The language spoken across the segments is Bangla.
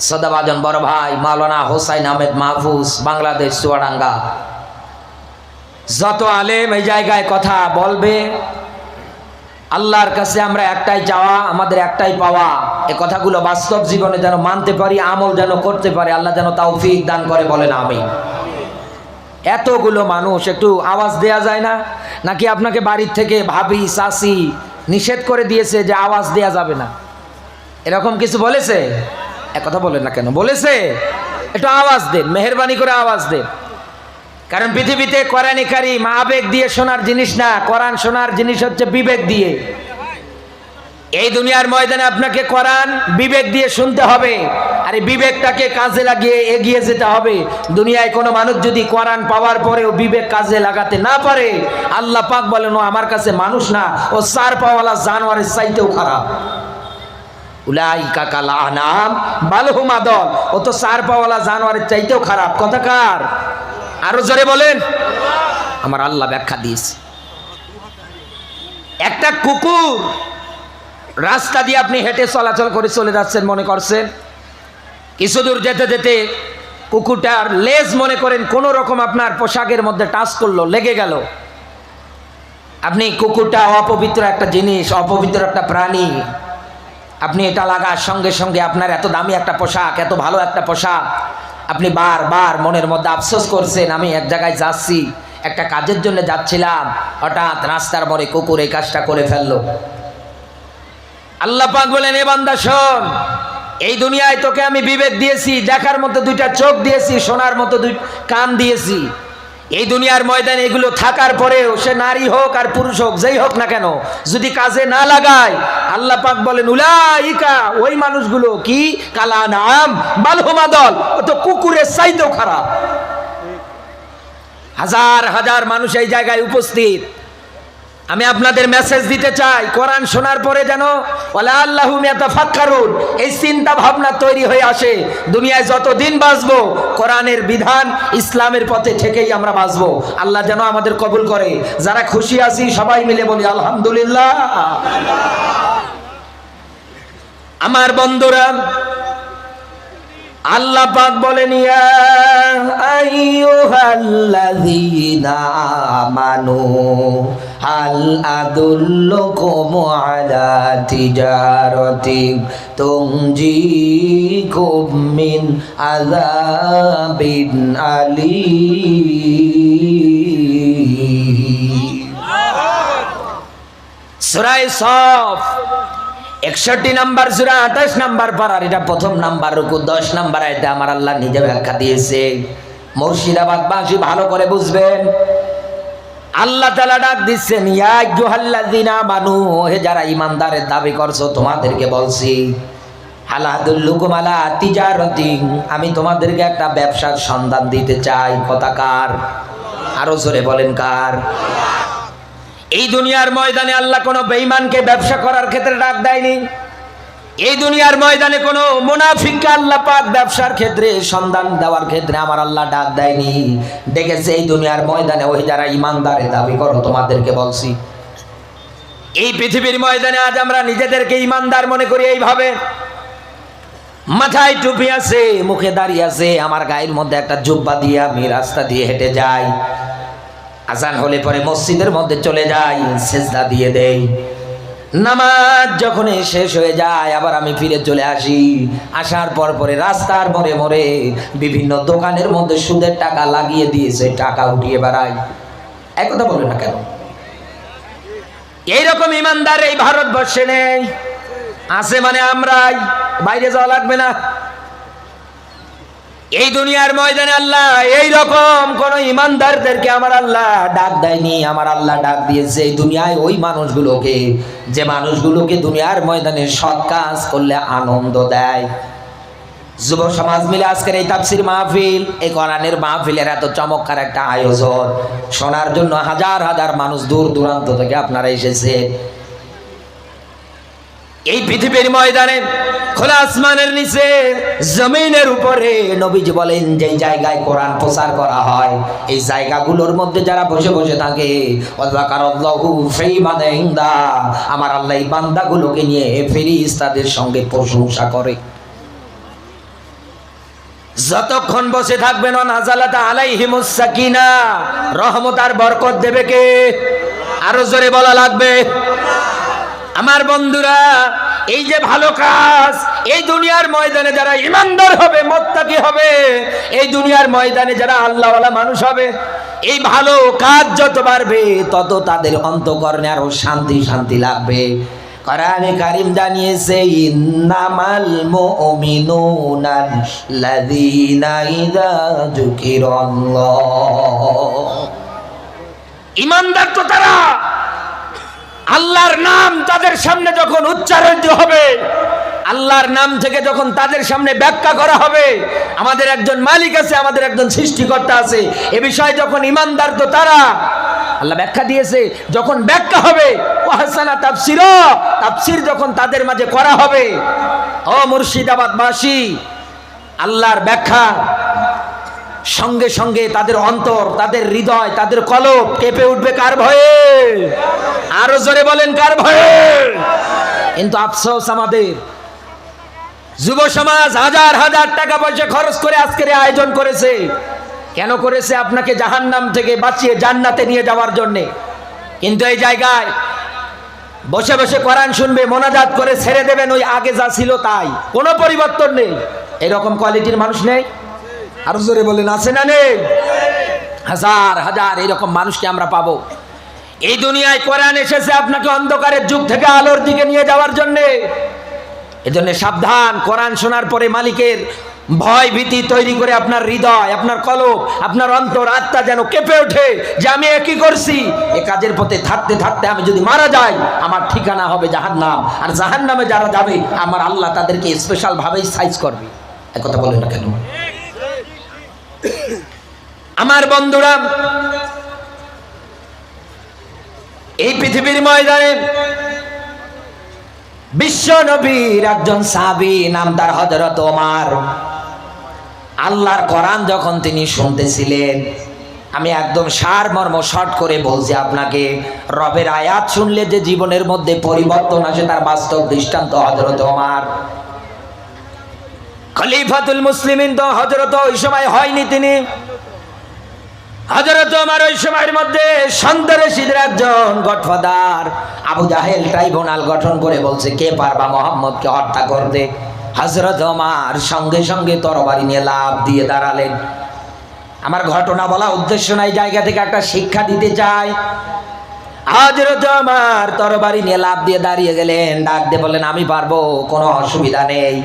সদাবাজন বড় ভাই, মাওলানা হোসাইন আহমেদ মাহফুজ, বাংলাদেশ চুয়াডাঙ্গা। যত আলেম এই জায়গায় কথা বলবে, আল্লাহর কাছে আমরা একটাই চাওয়া, আমাদের একটাই পাওয়া। এ কথাগুলো বাস্তব জীবনে যেন মানতে পারি, আমল যেন করতে পারি, আল্লাহ যেন তৌফিক দান করে বলেন আমি এতগুলো মানুষ, একটু আওয়াজ দেয়া যায় না? নাকি আপনাকে বাড়ির থেকে ভাবি চাষি নিষেধ করে দিয়েছে যে আওয়াজ দেয়া যাবে না? এরকম কিছু বলেছে? কথা বলেন না কেন? বলেছে? একটু আওয়াজ দেন, মেহরবানি করে আওয়াজ দেন। কারণ পৃথিবীতে কোরআনে কারিম আবেগ দিয়ে শোনার জিনিস না, কোরআন শোনার জিনিস হচ্ছে বিবেক দিয়ে। এই দুনিয়ার ময়দানে আপনাকে কোরআন বিবেক দিয়ে শুনতে হবে, আর বিবেকটাকে কাজে লাগিয়ে এগিয়ে যেতে হবে। দুনিয়ায় কোনো মানুষ যদি কোরআন পাওয়ার পরেও বিবেক কাজে লাগাতে না পারে, আল্লাহ পাক বলেন, ও আমার কাছে মানুষ না, ও সার পাওয়ালা জানোয়ারের চাইতেও খারাপ। উলাইকা কাল আনাম বালহুমা দল। ও তো সার পাওয়ালা জানোয়ারের চাইতেও খারাপ। কথাকার আরও জোরে বলেন। আমার আল্লাহ ব্যাখ্যা দিয়েছে। একটা কুকুর রাস্তা দিয়ে আপনি হেঁটে চলাচল করে চলে যাচ্ছেন, মনে করছেন? কিছু দূর যেতে যেতে কুকুরটার লেজ মনে করেন কোনো রকম আপনার পোশাকের মধ্যে টাচ করল, লেগে গেল। আপনি কুকুরটা অপবিত্র একটা জিনিস, অপবিত্র একটা প্রাণী। আপনি এটা লাগার সঙ্গে সঙ্গে আপনার এত দামি একটা পোশাক, এত ভালো একটা পোশাক, আপনি বারবার মনের মধ্যে আফসোস করছেন, আমি এক জায়গায় যাচ্ছি, একটা কাজের জন্য যাচ্ছিলাম, হঠাৎ রাস্তার মরে কুকুর এই কাজটা করে ফেলল। আল্লাহ পাক বলেন, এ বান্দা, শোন, এই দুনিয়ায় তোকে আমি বিবেক দিয়েছি, দেখার মতো দুইটা চোখ দিয়েছি, শোনার মতো দুই কান দিয়েছি এই দুনিয়ার ময়দানে এগুলো থাকার পরেও সে নারী হোক আর পুরুষ হোক, যেই হোক না কেন, যদি কাজে না লাগায়, আল্লাহ পাক বলেন, উলাইকা, ওই মানুষগুলো কি? কালা নাম, বালহুমা দল ও তো কুকুরের চাইতেও খারাপ। হাজার হাজার মানুষ এই জায়গায় উপস্থিত। আমি আপনাদের মেসেজ দিতে চাই। কোরআন শোনার পরে যেন ওলা আল্লাহ ফাক্কারুন এই চিন্তা ভাবনা তৈরি হয়ে আসে। দুনিয়ায় যতদিন বাঁচবো, কোরআনের বিধান ইসলামের পথে থেকেই আমরা বাঁচবো। আল্লাহ যেন আমাদের কবুল করে। যারা খুশি আছি, সবাই মিলে বলি, আলহামদুলিল্লাহ। আমার বন্ধুরা, আল্লাহ পাক বলেন, ইয়া আইয়ুহাল্লাযীনা আমানু। হাল আদুল্লুকুম আলা তিজারাতিন তুনজিকুম মিন আযাবিন আলীম। সূরা সফ, একষট্টি নাম্বার সুরা, আঠাশ নাম্বার পাড়ার এটা প্রথম নাম্বার রুকু, দশ নাম্বার এটা আমার আল্লাহ নিজে ব্যাখ্যা দিয়েছে। মুর্শিদাবাদবাসী ভালো করে বুঝবেন। আল্লাহ তালা ডাক দিচ্ছেন ইয়াজুহাল্লাদিনা মানু হে যারা ইমানদারের দাবি করছ, তোমাদেরকে বলছি আমি তোমাদেরকে একটা ব্যবসার সন্ধান দিতে চাই। কথাকার আরও জোরে বলেন কার? এই দুনিয়ার ময়দানে আল্লাহ কোনো বেঈমানকে ব্যবসা করার ক্ষেত্রে ডাক দেয়নি। এই দুনিয়ার ময়দানে কোনো মুনাফিককে আল্লাহ পাক ব্যবসার ক্ষেত্রে সন্ধান দেওয়ার ক্ষেত্রে আমার আল্লাহ ডাক দেয়নি। ডেকেছে এই দুনিয়ার ময়দানে ওই যারা ইমানদারে দাবি করো, তোমাদেরকে বলছি। এই পৃথিবীর ময়দানে আজ আমরা নিজেদেরকে ইমানদার মনে করি এইভাবে। মাথায় টুপি আছে, মুখে দাঁড়িয়ে আছে, আমার গায়ের মধ্যে একটা জুব্বা দিয়ে আমি রাস্তা দিয়ে হেঁটে যাই। আজান হলে পরে মসজিদের মধ্যে চলে যাই, সেজদা দিয়ে দেই। নামাজ যখন শেষ হয়ে যায়, আবার আমি ফিরে চলে আসি। আসার পর পরে, রাস্তার মরে মরে বিভিন্ন দোকানের মধ্যে সুদের টাকা লাগিয়ে দিয়েছে, টাকা উঠিয়ে বেড়াই। এক কথা না কেন? এইরকম ইমানদার এই ভারতবর্ষে নেই। আছে মানে আমরাই। বাইরে যাওয়া লাগবে না। এই দুনিয়ার ময়দানে আল্লাহ এই রকম কোন ইমানদারদেরকে আমার আল্লাহ ডাক দেয়নি, আমার আল্লাহ ডাক দিয়েছে। এই দুনিয়ায় ওই মানুষগুলোকে, যে মানুষগুলোকে দুনিয়ার ময়দানে সৎ কাজ করলে আনন্দ দেয়। যুব সমাজ মিলে আজকের এই তাফসির মাহফিল, এই কোরআনের মাহফিলের এত চমৎকার একটা আয়োজন। শোনার জন্য হাজার হাজার মানুষ দূর দূরান্ত থেকে আপনারা এসেছেন। এই পৃথিবীর ময়দানে খোলা আসমানের নিচে, জমিনের উপরে নবীজি বলেন যে জায়গায় কোরআন প্রচার করা হয়, এই জায়গাগুলোর মধ্যে যারা বসে বসে থাকে মানে আমার আল্লাহ এই বান্দাগুলোকে নিয়ে ফেরিস্তাদের সঙ্গে প্রশংসা করে। যতক্ষণ বসে থাকবেন, অনাজালাতা আলাইহিমুস সাকিনা, রহমত আর বরকত দেবে কে? আরও জোরে বলা লাগবে। আমার বন্ধুরা, এই যে ভালো কাজ, এই দুনিয়ার ময়দানে যারা ইমানদার হবে, মোত্তাকি হবে, এই দুনিয়ার ময়দানে যারা আল্লাহওয়ালা মানুষ হবে, এই ভালো কাজ যত বাড়বে, তত তাদের অন্তকরণে আরও শান্তি শান্তি লাগবে। কোরআনে কারিম জানিয়েছে, ইন্নামাল মুমিনুনা লাযীনা ইযা যুকিরাল্লাহ। ইমানদার তো তারা। আল্লাহর নাম তাদের সামনে যখন উচ্চারিত হবে, আল্লাহর নাম থেকে যখন তাদের সামনে ব্যাখ্যা করা হবে, আমাদের একজন মালিক আছে, আমাদের একজন সৃষ্টিকর্তা আছে, এ বিষয়ে যখন ইমানদার তো তারা, আল্লাহ ব্যাখ্যা দিয়েছে, যখন ব্যাখ্যা হবে, ওয়াহসানা তাফসির তাফসির যখন তাদের মাঝে করা হবে, ও মুর্শিদাবাদবাসী, আল্লাহর ব্যাখ্যা সঙ্গে সঙ্গে তাদের অন্তর, তাদের হৃদয়, তাদের কলব কেঁপে উঠবে কার ভয়ে? আরও জোরে বলেন, কার ভয়ে? কিন্তু আফসোস আমাদের। যুব সমাজ হাজার হাজার টাকা পয়সা খরচ করে আজকের আয়োজন করেছে। কেন করেছে? আপনাকে জাহান্নাম থেকে বাঁচিয়ে জান্নাতে নিয়ে যাওয়ার জন্যে। কিন্তু এই জায়গায় বসে বসে কোরআন শুনবে, মোনাজাত করে ছেড়ে দেবেন ওই আগে যা ছিল তাই। কোনো পরিবর্তন নেই। এরকম কোয়ালিটির মানুষ নেই। আরও জোরে বলেন, আছে না নেই? হাজার হাজার এরকম মানুষকে আমরা পাবো। এই দুনিয়ায় কোরআন এসেছে আপনাকে অন্ধকারের যুগ থেকে আলোর দিকে নিয়ে যাওয়ার জন্যে। এজন্য সাবধান, কোরআন শোনার পরে মালিকের ভয় ভীতি তৈরি করে আপনার হৃদয়, আপনার কলব, আপনার অন্তর, আত্মা যেন কেঁপে ওঠে যে আমি একই করছি। এ কাজের পথে থাকতে থাকতে আমি যদি মারা যাই, আমার ঠিকানা হবে জাহান্নাম। আর জাহান্নামে যারা যাবে, আমার আল্লাহ তাদেরকে স্পেশাল ভাবেই সাইজ করবে। এক কথা বলেন না কেন? আমার বন্ধুরা, এই পৃথিবীর ময়দানে বিশ্ব নবীর একজন সাবি নাম তার হজরত ওমার। আল্লাহর কোরআন যখন তিনি শুনতেছিলেন, আমি একদম সার মর্ম শর্ট করে বলছি আপনাকে, রবের আয়াত শুনলে যে জীবনের মধ্যে পরিবর্তন আসে তার বাস্তব দৃষ্টান্ত হজরত ওমার। খলিফাতুল মুসলিমিন তো হজরত ওই সময় হয়নি তিনি। হজরত আমার ওই সময়ের মধ্যে সন্ত্রাসীদের একজন গডফাদার আবু জাহেল ট্রাইব্যুনাল গঠন করে বলছে, কে পারবা মোহাম্মদকে হত্যা করতে? হজরত আমার সঙ্গে সঙ্গে তরবারি নিয়ে লাভ দিয়ে দাঁড়ালেন। আমার ঘটনা বলা উদ্দেশ্য নাই, জায়গা থেকে একটা শিক্ষা দিতে চাই। হজরত আমার তরবারি নিয়ে লাভ দিয়ে দাঁড়িয়ে গেলেন, ডাক দিয়ে বললেন, আমি পারব, কোনো অসুবিধা নেই।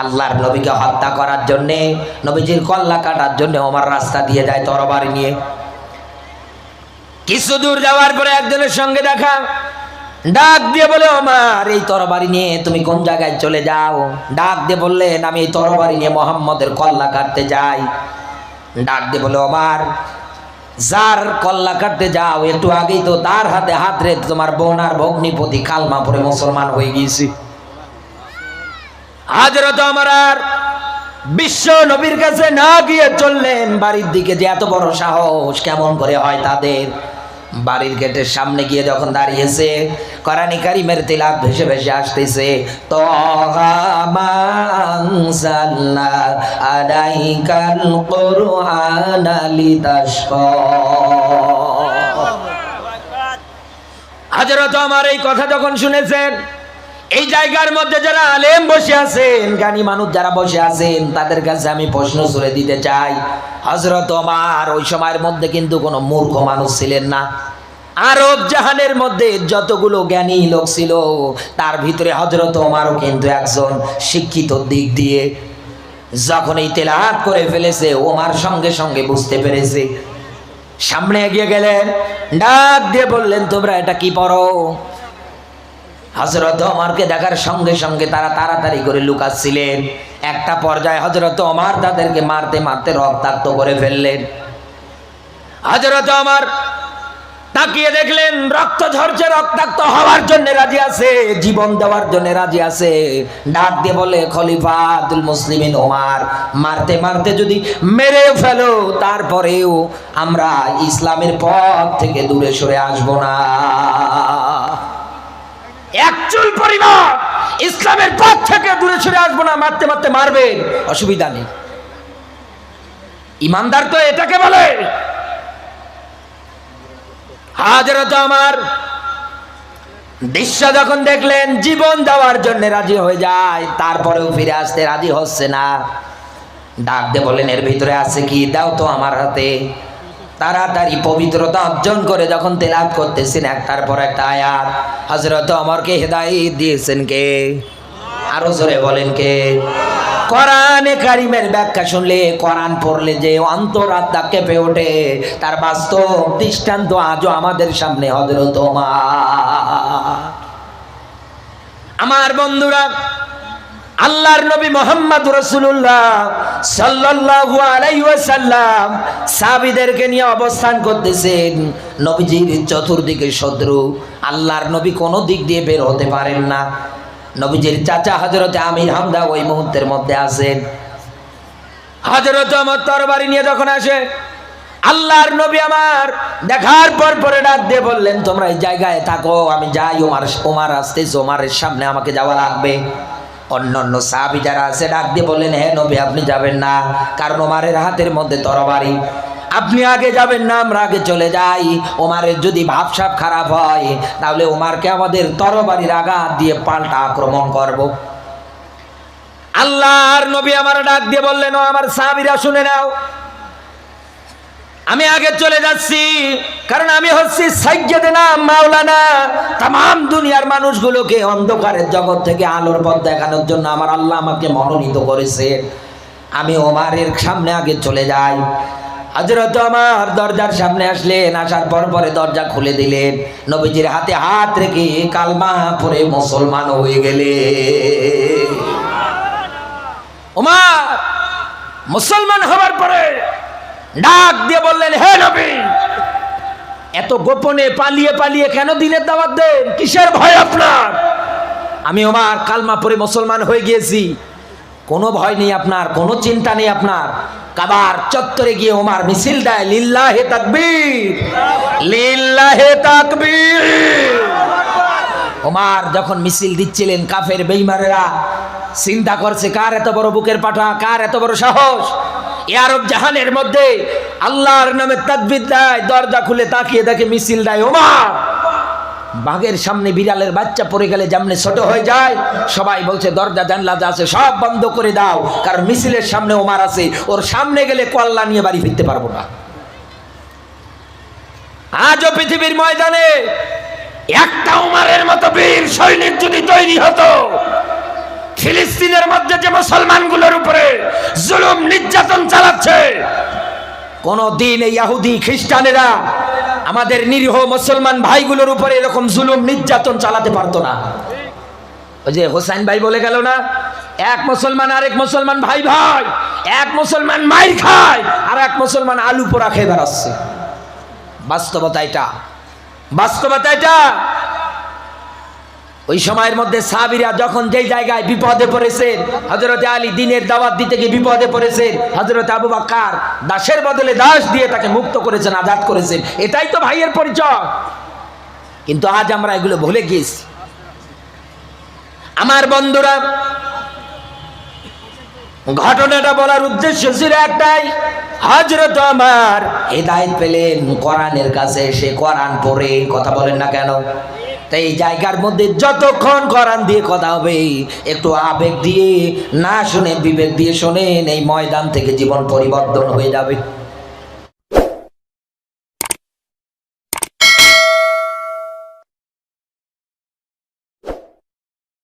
আল্লাহর নবীকে হত্যা করার জন্যে, নবীজির কল্লা কাটার জন্য আমার রাস্তা দিয়ে যায় তরবারি নিয়ে। কিছু দূর যাওয়ার পরে একজনের সঙ্গে দেখা, ডাক দিয়ে বলে আমার এই তরবারি নিয়ে তুমি কোন জায়গায় চলে যাও? ডাক দিয়ে বললেন আমি এই তরবারি নিয়ে মোহাম্মদের কল্লা কাটতে যাই। ডাক দিয়ে বলে আমার যার কল্লা কাটতে যাও, একটু আগেই তো তার হাতে হাত রে তোমার বোন আর ভগ্নিপতি কালমা পরে মুসলমান হয়ে গিয়েছি। হাজরত আমার আর বিশ্ব নবীর কাছে না গিয়ে চললেন। বাড়ির দিকে যে এত বড় সাহস, কেমন করে হয় তাদের? বাড়ির গেটের সামনে গিয়ে যখন দাঁড়িয়েছে করানি কারিমের তিলাক ভেসে ভেসে আসতেছে হাজরত আমার এই কথা যখন শুনেছেন এই জায়গার মধ্যে যারা আলেম বসে আছেন, জ্ঞানী মানুষ যারা বসে আছেন, তাদের কাছে আমি প্রশ্ন ছুড়ে দিতে চাই। হজরত আমার ওই সময়ের মধ্যে কিন্তু কোনো মূর্খ মানুষ ছিলেন না। আরব জাহানের মধ্যে যতগুলো জ্ঞানী লোক ছিল, তার ভিতরে হজরত ওমারও কিন্তু একজন শিক্ষিত দিক দিয়ে যখন এই তেলাহাত করে ফেলেছে, ওমার সঙ্গে সঙ্গে বুঝতে পেরেছে। সামনে এগিয়ে গেলেন, ডাক দিয়ে বললেন, তোমরা এটা কি পড়ো? হজরত ওমরকে দেখার সঙ্গে সঙ্গে তারা তাড়াতাড়ি করে লুকাচ্ছিলেন। একটা পর্যায়ে হজরত ওমর তাদেরকে মারতে মারতে রক্তাক্ত করে ফেললেন। হজরত ওমর তাকিয়ে দেখলেন, রক্ত ঝরছে, রক্তাক্ত হওয়ার জন্য রাজি আছে, জীবন দেওয়ার জন্য রাজি আছে। ডাক দিয়ে বলে, খলিফা আব্দুল মুসলিমিন ওমার, মারতে মারতে যদি মেরে ফেলো, তারপরেও আমরা ইসলামের পথ থেকে দূরে সরে আসব না। একচুল পরিবার। ইসলামের পথ থেকে দূরে সরে আসব না, মারতে মারতে মারবেন। অসুবিধা নেই। ইমানদার তো এটাকে বলে। হাজরত আমার। দৃশ্য যখন দেখলেন, জীবন দেওয়ার জন্য রাজি হয়ে যায়, তারপরেও ফিরে আসতে রাজি হচ্ছে না। ডাক দিয়ে বলেন এর ভিতরে আছে কি? দাও তো আমার হাতে। তাড়াতাড়ি পবিত্রতা অর্জন করে যখন তেলাপ করতেছেন, একটার পর একটা আয়াত। হজরত অমরকে হেদায়ত দিয়েছেন কে? আরও জোরে বলেন কে? কোরআনে কারিমের ব্যাখ্যা শুনলে, কোরআন পড়লে যে অন্তরাত্মা কেঁপে ওঠে, তার বাস্তব দৃষ্টান্ত আজও আমাদের সামনে হজরত আমার বন্ধুরা আল্লাহর নবী মোহাম্মদ রসুল্লাহ সাল্লাল্লাহু আলাইহি ওয়াসাল্লাম সাহাবীদেরকে নিয়ে অবস্থান করতেছেন। নবীজির চতুর্দিকে শত্রু। আল্লাহর নবী কোনো দিক দিয়ে বের হতে পারেন না। নবীজির চাচা হজরতে আমির হামদা ওই মুহূর্তের মধ্যে আছেন। হজরত আমার তরবারি নিয়ে যখন আসে, আল্লাহর নবী আমার দেখার পর পরে ডাক দিয়ে বললেন, তোমরা এই জায়গায় থাকো, আমি যাই ওমার ওমার আসতেছে ওমারের সামনে আমাকে যাওয়া লাগবে। অন্য অন্য সাহাবি যারা আছে, ডাক দিয়ে বললেন হ্যাঁ নবী, আপনি যাবেন না। কারণ ওমারের হাতের মধ্যে তরবারি। আপনি আগে যাবেন না, আমরা আগে চলে যাই। ওমারের যদি ভাবসাপ খারাপ হয়, তাহলে ওমারকে আমাদের তরবারির আঘাত দিয়ে পাল্টা আক্রমণ করব। আল্লাহর নবী আমার ডাক দিয়ে বললেন, ও আমার সাহাবিরা, শুনে নাও। আমি আগে চলে যাচ্ছি, কারণ আমি হচ্ছি সাইয়্যিদনা মাওলানা। তাম দুনিয়ার মানুষগুলোকে অন্ধকারের জগৎ থেকে আলোর পথ দেখানোর জন্য আমার আল্লাহ আমাকে মনোনীত করেছে। আমি ওমারের সামনে আগে চলে যাই। হজরত আমার দরজার সামনে আসলেন, আসার পর পরে দরজা খুলে দিলেন। নবীজির হাতে হাত রেখে কালমা পরে মুসলমান হয়ে গেলে। ওমার মুসলমান হওয়ার পরে ডাক দিয়ে বললেন, হে নবী, এত গোপনে পালিয়ে পালিয়ে কেন দিনের দাওয়াত দেন? কিসের ভয় আপনার? আমি ওমার কালমা পরে মুসলমান হয়ে গিয়েছি। কোনো ভয় নেই আপনার, কোনো চিন্তা নেই আপনার। কাবার চত্বরে গিয়ে ওমার মিছিল দেয়, লিল্লাহে তাকবীর লিল্লাহে তাকবীর। ওমার যখন মিছিল দিচ্ছিলেন, কাফের বেইমারেরা চিন্তা করছে, কার এত বড় বুকের পাঠা কার এত বড় সাহস? এ আরব জাহানের মধ্যে আল্লাহর নামে তাকবির দেয়, দরজা খুলে তাকিয়ে দেখে মিছিল দেয় ওমার বাঘের সামনে বিড়ালের বাচ্চা পড়ে গেলে যেমনি ছোট হয়ে যায়। সবাই বলছে, দরজা জানলা যা আছে, সব বন্ধ করে দাও। কারণ মিছিলের সামনে ওমার আছে। ওর সামনে গেলে কল্লা নিয়ে বাড়ি ফিরতে পারব না। আজও পৃথিবীর ময়দানে একটা উমারের মতো বীর সৈনিক যদি তৈরি হতো ফিলিস্তিনের মধ্যে যে মুসলমানগুলোর উপরে জুলুম, নির্যাতন চালাচ্ছে, কোন দিন এই ইহুদি খ্রিস্টানেরা আমাদের নিরীহ মুসলমান ভাইগুলোর উপরে এরকম জুলুম, নির্যাতন চালাতে পারতো না। ওই যে হোসাইন ভাই বলে গেল না, এক মুসলমান আর এক মুসলমান ভাই ভাই, এক মুসলমান মাইর খায়, আর এক মুসলমান আলু পোড়া খেয়ে বেড়াচ্ছে। বাস্তবতা এটা। বাস্তবতা এটা ওই সময়ের মধ্যে সাবিরা যখন যেই জায়গায় বিপদে পড়েছেন হজরত আলী দিনের দাওয়াত দিতে গিয়ে বিপদে পড়েছেন হজরত আবু বাক্কার দাসের বদলে দাস দিয়ে তাকে মুক্ত করেছেন, আজাদ করেছেন। এটাই তো ভাইয়ের পরিচয়। কিন্তু আজ আমরা এগুলো ভুলে গিয়েছি। আমার বন্ধুরা, ঘটনাটা বলার উদ্দেশ্য ছিল একটাই হজরত আমার হেদায়ত পেলেন কোরআনের কাছে, সে কোরআন পড়ে কথা বলেন না কেন? তাই এই জায়গার মধ্যে যতক্ষণ কোরআন দিয়ে কথা হবে, একটু আবেগ দিয়ে না শুনে, বিবেক দিয়ে শোনেন, এই ময়দান থেকে জীবন পরিবর্তন হয়ে যাবে।